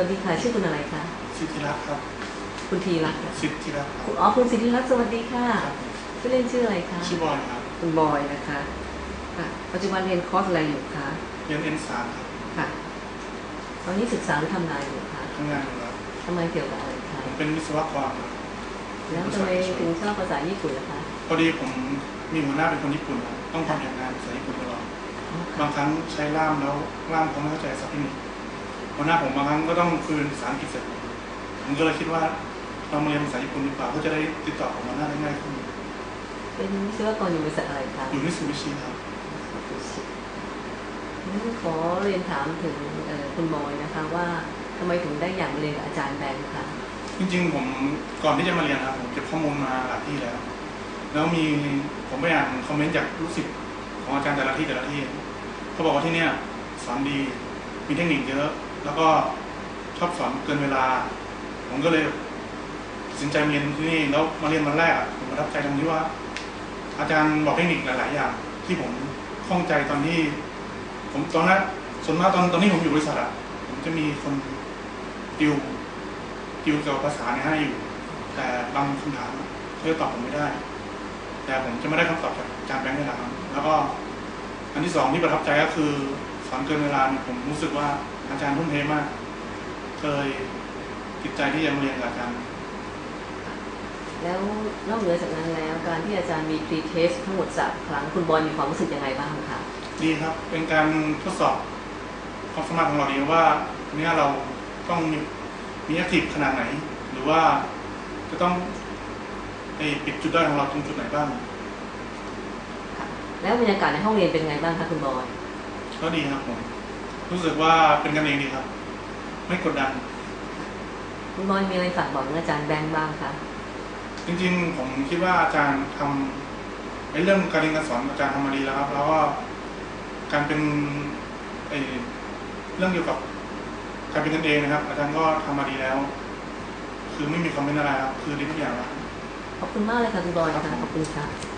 สวัสดีค่ะชื่อคุณอะไรคะสิทธิรักษ์ครับ คุณทีรักษ์สิทธิรักษ์ครับคุณอ๋อคุณสิทธิรักษ์สวัสดีค่ะชื่อเล่นชื่ออะไรคะชื่อบอยครับคุณบอยนะคะค่ะปัจจุบันเรียนคอร์สอะไรอยู่คะเรียนเอ็นสามครับค่ะ ตอนนี้ศึกษาหรือทำงานอยู่คะทำงานอยู่ครับทำไมเกี่ยวกับอะไรคะผมเป็นวิศวกรครับแล้วทำไมถึงชอบภาษาญี่ปุ่นล่ะคะพอดีผมมีหัวหน้าเป็นคนญี่ปุ่นครับต้องทำงานภาษาญี่ปุ่นตลอดอ๋อค่ะบางครั้งใช้ล่ามแล้วล่ามเขาไม่เข้าใจสักทีนึง หัวหน้าผมบางครั้งก็ต้องคืนภาษาอังกฤษเสร็จผมก็เลยคิดว่าเรามาเรียนภาษาญี่ปุ่นดีกว่าเพื่อจะได้ติดต่อกับหัวหน้าได้ง่ายขึ้นเป็นวิศวกรอยู่บริษัทอะไรคะอยู่ที่สุวิชิครับงั้นขอเรียนถามถึงเอ่อคุณบอยนะคะว่าทำไมถึงได้อยากมาเรียนกับอาจารย์แบงค์คะจริงๆผมก่อนที่จะมาเรียนครับผมเก็บข้อมูลมาหลายที่แล้ว แล้วมีผมไปอ่านคอมเมนต์จากลูกศิษย์ของอาจารย์แต่ละที่แต่ละที่เขาบอกว่าที่เนี่ยสอนดีมีเทคนิคเยอะ แล้วก็ชอบสอนเกินเวลา ผมก็เลยตัดสินใจเรียนที่นี่แล้วมาเรียนวันแรกอะผมประทับใจตรงที่ว่า อาจารย์บอกเทคนิคหลาย ๆ อย่าง ที่ผมข้องใจตอนที่ ผมตอนนั้นส่วนมากตอนตอนนี้ผมอยู่บริษัทอะผมจะมีคนดิวดิวเกี่ยวกับภาษาเนี่ยให้อยู่ แต่บางคำถามเขาจะตอบผมไม่ได้ แต่ผมจะไม่ได้คำตอบจากอาจารย์แบงค์นี่แหละครับแล้วก็อันที่สองที่ประทับใจก็คือ สอนเกินเวลาเนี่ยผมรู้สึกว่าอาจารย์ทุ่มเทมาก เคยติดใจที่จะมาเรียนกับอาจารย์แล้วนอกเหนือจากนั้นแล้ว การที่อาจารย์มี pre test ทั้งหมดสามครั้งคุณบอยมีความรู้สึกยังไงบ้างคะดีครับ เป็นการทดสอบความสามารถของเราดีว่าเนี่ยเราต้องมีมีแอคทีฟขนาดไหน หรือว่าจะต้องไอ้ปิดจุดด้อยของเราตรงจุดไหนบ้างค่ะแล้วบรรยากาศในห้องเรียนเป็นไงบ้างคะคุณบอย ก็ดีครับผม รู้สึกว่าเป็นกันเองดีครับ ไม่กดดันคุณบอยมีอะไรฝากบอกถึงอาจารย์แบงค์บ้างคะจริงๆ ผมคิดว่าอาจารย์ทำไอ้เรื่องการเรียนการสอนอาจารย์ทำมาดีแล้วครับ แล้วก็การเป็นไอ้เรื่องเกี่ยวกับการเป็นกันเองนะครับ อาจารย์ก็ทำมาดีแล้ว คือไม่มีคอมเมนต์อะไรครับ คือดีทุกอย่างแล้วขอบคุณมากเลยค่ะคุณบอยนะคะขอบคุณค่ะ